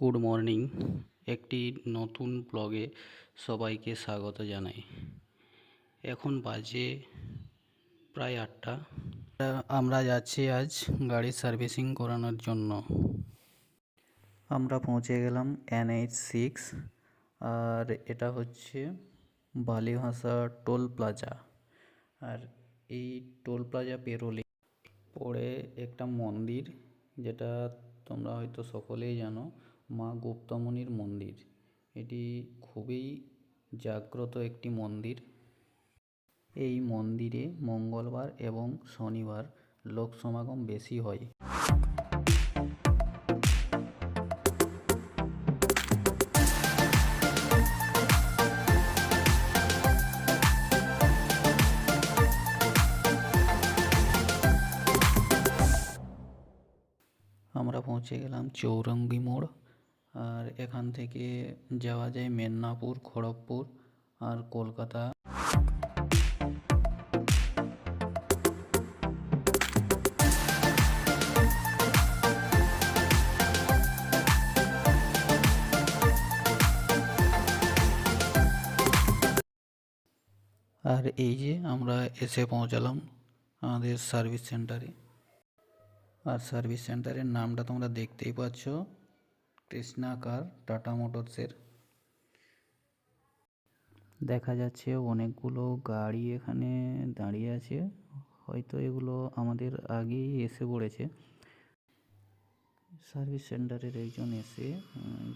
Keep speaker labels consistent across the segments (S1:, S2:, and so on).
S1: Good morning, একটি নতুন ব্লগে সবাইকে স্বাগত জানাই। এখন বাজে প্রায় আটটা। আমরা যাচ্ছি আজ গাড়ি সার্ভিসিং করানোর জন্য। আমরা পৌঁছে গেলাম এনএইচ সিক্স, আর এটা হচ্ছে বালিভাষা টোল প্লাজা। আর এই টোল প্লাজা পেরোলে পড়ে একটা মন্দির, যেটা তোমরা হয়তো সকলেই জানো। মা গুপ্তমণির মন্দির। এটি খুবই জাগ্রত একটি মন্দির। এই মন্দিরে মঙ্গলবার এবং শনিবার লোক সমাগম বেশি হয়। আমরা পৌঁছে গেলাম চৌরঙ্গি মোড়। আর এখান থেকে যাওয়া যায় মেদিনীপুর, খড়গপুর আর কলকাতা। আর এই যে আমরা এসে পৌঁছালাম আমাদের সার্ভিস সেন্টারে আর সার্ভিস সেন্টারের নামটা তোমরা দেখতেই পাচ্ছ। কৃষ্ণা কার টাটা মোটরসের? দেখা যাচ্ছে অনেকগুলো গাড়ি এখানে দাঁড়িয়ে আছে। হয়তো এগুলো আমাদের আগেই এসে পড়েছে। সার্ভিস সেন্টারের একজন এসে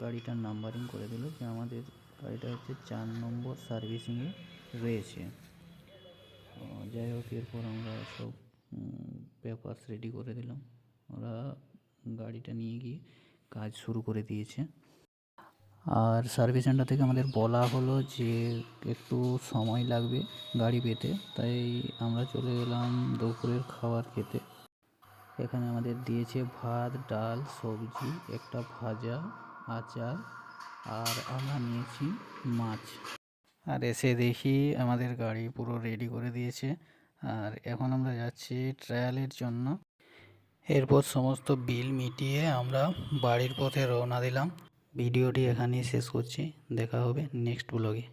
S1: গাড়িটার নাম্বারিং করে দিল যে আমাদের গাড়িটা হচ্ছে চার নম্বর সার্ভিসিংয়ে রয়েছে। যাই হোক, এরপর আমরা সব পেপারস রেডি করে দিলাম। ওরা গাড়িটা নিয়ে গিয়ে কাজ শুরু করে দিয়েছে। আর সার্ভিস সেন্টার থেকে আমাদের বলা হলো যে, একটু সময় লাগবে গাড়ি পেতে, তাই আমরা চলে গেলাম দুপুরের খাবার খেতে। এখানে আমাদের দিয়েছে ভাত, ডাল, সবজি, একটা ভাজা, আচার, আর আমরা নিয়েছি মাছ। আর এসে দেখি আমাদের গাড়ি পুরো রেডি করে দিয়েছে। আর এখন আমরা যাচ্ছি ট্রায়ালের জন্য। এরপর সমস্ত বিল মিটিয়ে আমরা বাড়ির পথে রওনা দিলাম। ভিডিওটি এখানেই শেষ করছি। দেখা হবে নেক্সট ব্লগে।